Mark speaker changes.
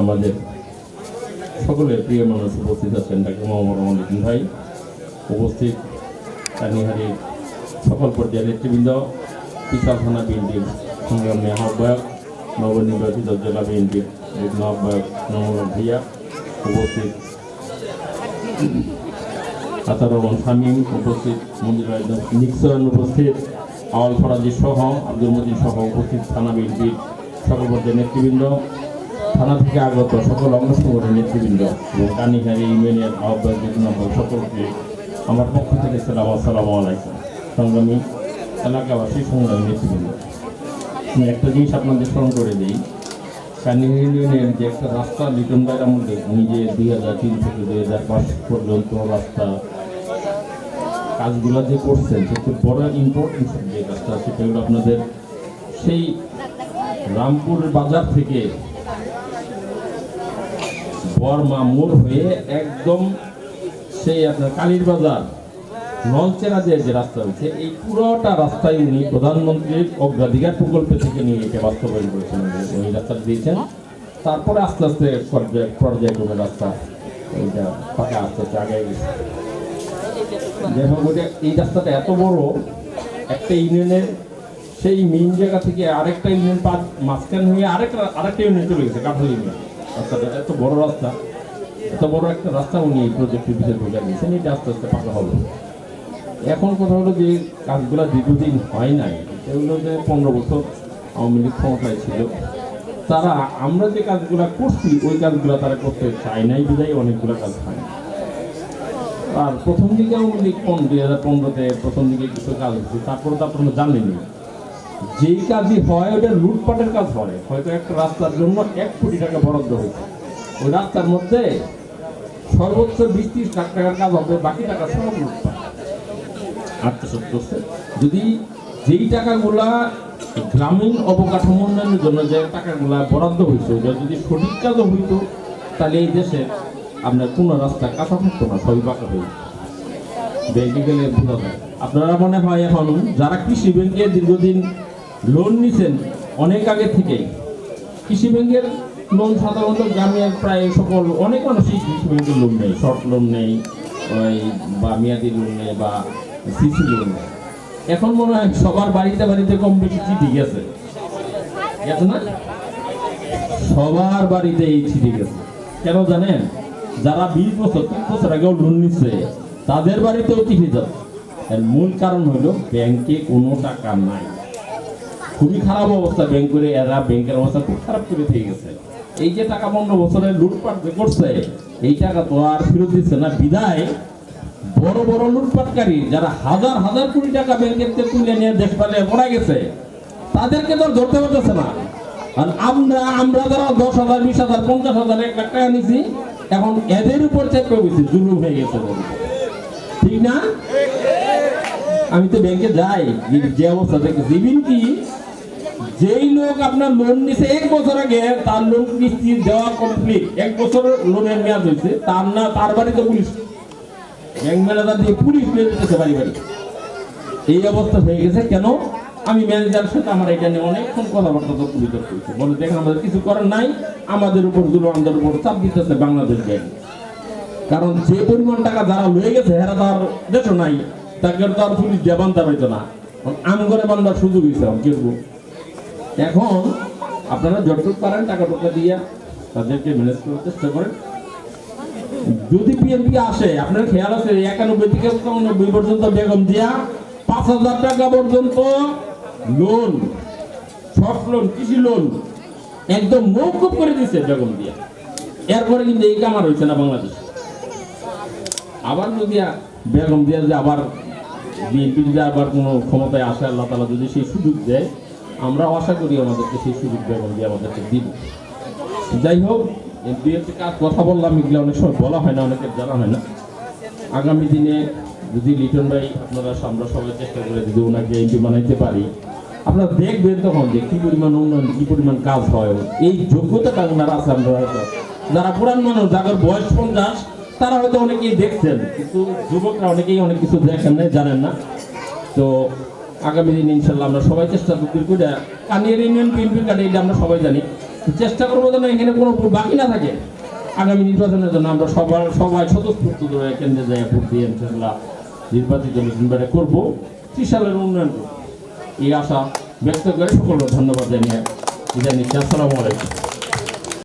Speaker 1: আমাদের সকলের প্রিয় মানুষ উপস্থিত আছেন ডাক্তার মোহাম্মদ রহমান ভাই। উপস্থিত কানিহারির সকল পর্যায়ের নেতৃবৃন্দ, বিশাল থানা বিএনপির সংগ্রামী আহ্বায়ক, নবনির্বাচিত জেলা বিএনপির যুগ্ম আহ্বায়ক নমরুল ভিয়া উপস্থিত আতার রহমান শামীম, উপস্থিত মন্দির নিক্সন, উপস্থিত আওয়াল ফরাজি সহ, আব্দুল মজিদ সহ উপস্থিত থানা বিএনপির সকল পর্যায়ের নেতৃবৃন্দ থানা থেকে আগত সকল সংগঠনের নেতৃবৃন্দ এবং কানিহারি ইউনিয়নের আহ্বায়ক আহ্বায়ক সকলকে আমার পক্ষ থেকে সালাম আসসালামু আলাইকুম। সংগ্রামী এলাকাবাসী, সংগ্রামী নেতৃবৃন্দ। আমি একটা জিনিস আপনাদের স্মরণ করে দিই। কানিহারি ইউনিয়নের যে একটা রাস্তা, লিটন ভাইয়ের আমলে, উনি যে দুই হাজার তিন থেকে দুই হাজার পাঁচ পর্যন্ত রাস্তা কাজগুলো যে করছেন সবচেয়ে বড় ইম্পর্টেন্স যে কাজটা সেটা হলো আপনাদের সেই রামপুর বাজার থেকে বর্মা মোড় হয়ে একদম সেই আপনার কালীর বাজার, নলচেরা যে যে রাস্তা হয়েছে এই পুরোটা রাস্তায় উনি প্রধানমন্ত্রীর অগ্রাধিকার প্রকল্প থেকে নিয়ে এটা বাস্তবায়ন করেছেন উনি রাস্তাটা দিয়েছেন। তারপরে আস্তে আস্তে পর্যায় পর্যায়ক্রমে রাস্তা এইটা ফাঁকা আস্তে আস্তে আগে গেছে। এই রাস্তাটা এত বড়, একটা ইউনিয়নের সেই মেইন জায়গা থেকে আরেকটা ইউনিয়ন মাঝখান হয়ে আরেকটা আরেকটা ইউনিয়ন চলে গেছে, কাঠাল ইউনিয়ন। রাস্তাটা এত বড় রাস্তা, এত বড় একটা রাস্তা উনি এই প্রজেক্টের ভিতরে বোঝা দিয়েছেন এটা আস্তে আস্তে পাকা হবে। এখন কথা হলো যে, কাজগুলো দীর্ঘদিন হয় নাই এগুলো যে পনেরো বছর আওয়ামী লীগ ক্ষমতায় ছিল। তারা, আমরা যে কাজগুলো করছি, ওই কাজগুলো তারা করতে চায় নাই বিদায় অনেকগুলো কাজ হয় আর প্রথম দিকে আওয়ামী লীগ দুই হাজার পনেরোতে প্রথম দিকে কিছু কাজ হচ্ছে তারপরে তো আপনারা জানেনই। যেই কাজই হয়, ওটা লুটপাটের কাজ হয় হয়তো একটা রাস্তার জন্য এক কোটি টাকা বরাদ্দ হয়েছে। ওই রাস্তার মধ্যে সর্বোচ্চ বিশ ত্রিশ লাখ টাকার কাজ হবে, বাকি টাকা সব লুটপাট। আত্মসত্য করছে যদি যেই টাকাগুলা গ্রামীণ অবকাঠামো উন্নয়নের জন্য যে টাকাগুলা বরাদ্দ হয়েছে ওটা যদি সঠিক কাজও হইতো, তাহলে এই দেশে আপনার কোনো রাস্তা কাঁচা থাকতো না, সবই পাকা হয়ে। ব্যাংকে গেলে আপনারা মনে হয় এখন যারা কৃষি ব্যাংকে দীর্ঘদিন লোন নিছেন অনেক আগে থেকেই। কৃষি ব্যাংকের লোন সাধারণত গ্রামের প্রায় সকল অনেক মানুষই কৃষি ব্যাংকের লোন নেই শর্ট লোন নেই ওই বা মেয়াদি লোন নেই বা সিসি লোন নেই এখন মনে হয় সবার বাড়িতে বাড়িতে কম বেশি চিঠি গেছে। গেছে না? সবার বাড়িতে এই চিঠি গেছে। কেন জানেন? যারা বিশ বছর তিন বছর আগেও লোন নিচ্ছে তাদের বাড়িতেও চিঠি যাচ্ছে। এর মূল কারণ হলো ব্যাংকে কোনো টাকা নাই। খুবই খারাপ অবস্থা। ব্যাংকের এরা ব্যাংকের অবস্থা খুব খারাপ করে দিয়ে গেছে। এই যে টাকা পনেরো বছরে লুটপাট যে করছে, এই টাকা তো আর ফেরত দিচ্ছে না। বিদায়, বড় বড় লুটপাটকারী যারা হাজার হাজার কোটি টাকা ব্যাংকের থেকে তুলে নিয়ে দেশ পালে পড়া গেছে, তাদেরকে তো ধরতে পারতেছে না। আর আমরা আমরা যারা দশ হাজার, বিশ হাজার, পঞ্চাশ হাজার, এক লাখ টাকা নিছি, এখন এদের উপর চেপে গেছি জুলুম হয়ে গেছে ঠিক না? আমি তো ব্যাংকে যাই, যে অবস্থা দেখেছি ইভিন কি যেই লোক আপনার লোন নিছে, এক বছর আগে তার লোন কিস্তি দেওয়া কমপ্লিট এক বছর লোনের মেয়াদ হয়েছে, তার না, তার বাড়িতে পুলিশ। ব্যাংক ম্যানেজার দিয়ে পুলিশ নিয়ে যেতেছে বাড়ি বাড়ি। এই অবস্থা হয়ে গেছে, কেন? আমি ম্যানেজারের সাথে আমার এটা নিয়ে অনেকক্ষণ কথাবার্তা তর্ক বিতর্ক করেছি বলে দেখেন আমাদের কিছু করার নাই, আমাদের উপর দুটো আমাদের উপর চাপ দিতেছে বাংলাদেশ ব্যাংক। কারণ যে পরিমাণ টাকা যারা লয়ে গেছে, এরা তো আর দেশও নাই। তাকে তো আর পুলিশ দিয়ে বান্ধা পাইতো না। আম করে বান্ধার সুযোগ হয়েছে, আমি কি? এখন আপনারা যতটুকু পারেন টাকা টাকা দিয়ে তাদেরকে ম্যানেজ করার চেষ্টা করেন। যদি বিএনপি আসে, আপনার খেয়াল আছে, একানব্বই থেকে একানব্বই পর্যন্ত বেগম দিয়া পাঁচ হাজার টাকা পর্যন্ত লোন শর্ট লোন কৃষি লোন একদম মৌকুব করে দিচ্ছে বেগম দিয়া। এরপরে কিন্তু এই কামার হয়েছে না বাংলাদেশ। আবার যদি বেগম দিয়া যে আবার বিএনপি যদি আবার কোনো ক্ষমতায় আসে, আল্লাহ তালা যদি সেই সুযোগ দেয় আমরা আশা করি আমাদেরকে সেই সুযোগ বেগম দিয়ে আমাদেরকে দিব। যাই হোক দুই একটা কাজ কথা বললাম, এগুলো অনেক সময় বলা হয় না, অনেকের জানা হয় না। আগামী দিনে যদি লিটন ভাই আপনারা আমরা সবাই চেষ্টা করে যদি ওনাকে এমপি বানাইতে পারি, আপনারা দেখবেন তখন যে কী পরিমাণ উন্নয়ন, কী পরিমাণ কাজ হয়। এই যোগ্যতাটা ওনারা আছে, আমরা হয়তো যারা পুরান মানুষ, যাদের বয়স পঞ্চাশ, তারা হয়তো অনেকেই দেখছেন, কিন্তু যুবকরা অনেকেই অনেক কিছু দেখেন না জানেন না। তো আগামী দিন ইনশাল্লাহ আমরা সবাই চেষ্টা করি করে। কানিয়ার ইউনিয়ন, বিএনপি কার্ডে এটা আমরা সবাই জানি। চেষ্টা করব যেন এখানে কোনো বাকি না থাকে। আগামী নির্বাচনের জন্য আমরা সবার, সবাই স্বতঃস্ফূর্ত কেন্দ্রে যায় ভোট দিয়ে ইনশাল্লাহ নির্বাচিত নির্বাচন করব। ত্রিশালের উন্নয়ন করব। এই আশা ব্যক্ত করে সকলকে ধন্যবাদ জানিয়ে নিচ্ছি আসসালামু আলাইকুম।